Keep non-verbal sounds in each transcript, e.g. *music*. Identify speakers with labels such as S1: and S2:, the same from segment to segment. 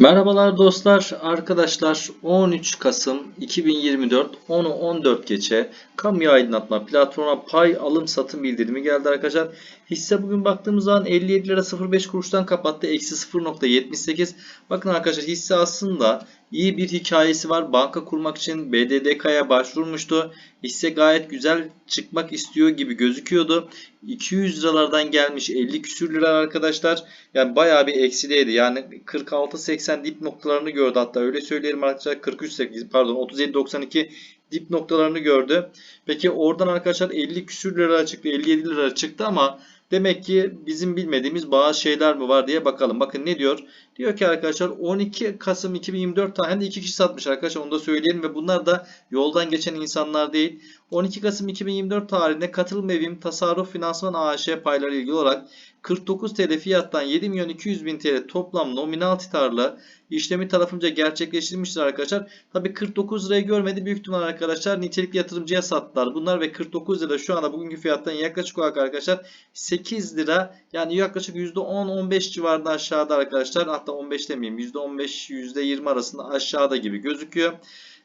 S1: Merhabalar dostlar, arkadaşlar 13 Kasım 2024 10'u 14 geçe kamuya aydınlatma platformuna pay alım satım bildirimi geldi arkadaşlar. Hisse bugün baktığımız zaman 57 lira 05 kuruştan kapattı. Eksi 0.78. Bakın arkadaşlar hisse aslında iyi bir hikayesi var. Banka kurmak için BDDK'ya başvurmuştu. Hisse gayet güzel çıkmak istiyor gibi gözüküyordu. 200 liralardan gelmiş 50 küsür lira arkadaşlar. Yani bayağı bir eksideydi. Yani 46.80 dip noktalarını gördü hatta öyle söyleyelim arkadaşlar. 43.8 pardon 37.92 dip noktalarını gördü. Peki oradan arkadaşlar 50 küsür lira çıktı 57 lira çıktı ama demek ki bizim bilmediğimiz bazı şeyler mi var diye bakalım. Bakın ne diyor? Diyor ki arkadaşlar 12 Kasım 2024 tarihinde iki kişi satmış arkadaşlar onu da söyleyelim ve bunlar da yoldan geçen insanlar değil. 12 Kasım 2024 tarihinde katılım evim tasarruf finansman AŞ payları ilgili olarak 49 TL fiyattan 7 milyon 200 bin TL toplam nominal tutarla işlemi tarafınca gerçekleştirilmiştir arkadaşlar. Tabi 49 lirayı görmedi. Büyük ihtimal arkadaşlar nitelikli yatırımcıya sattılar. Bunlar ve 49 lira şu anda bugünkü fiyattan yaklaşık olarak arkadaşlar 8 lira. Yani yaklaşık %10-15 civarında aşağıda arkadaşlar. Hatta 15 demeyeyim %15 %20 arasında aşağıda gibi gözüküyor.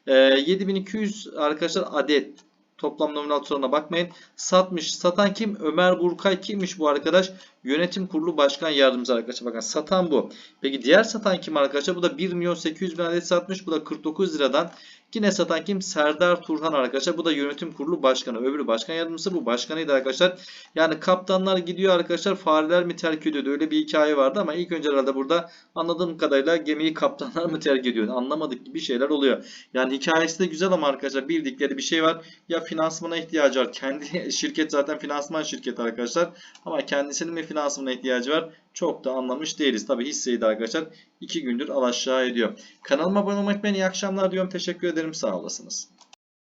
S1: Ee, 7200 arkadaşlar adet toplam nominal tutarına bakmayın. Satmış. Satan kim? Ömer Burkay kimmiş bu arkadaş? Yönetim kurulu başkan yardımcısı arkadaşlar. Bakın satan bu. Peki diğer satan kim arkadaşlar? Bu da 1 milyon 800 bin adet satmış. Bu da 49 liradan. Yine satan kim? Serdar Turhan arkadaşlar. Bu da yönetim kurulu başkanı. Öbürü başkan yardımcısı. Bu başkanıydı arkadaşlar. Yani kaptanlar gidiyor arkadaşlar. Fareler mi terk ediyordu? Öyle bir hikaye vardı ama ilk önce herhalde burada anladığım kadarıyla gemiyi kaptanlar mı terk ediyor? Anlamadık gibi şeyler oluyor. Yani hikayesi de güzel ama arkadaşlar bildikleri bir şey var. Ya finansmana ihtiyacı var. Kendi *laughs* şirket zaten finansman şirketi arkadaşlar. Ama kendisinin mi finansmana ihtiyacı var? Çok da anlamış değiliz. Tabi hisseyi de arkadaşlar 2 gündür al aşağı ediyor. Kanalıma abone olmayı unutmayın. İyi akşamlar diyorum. Teşekkür ederim. Sağ olasınız.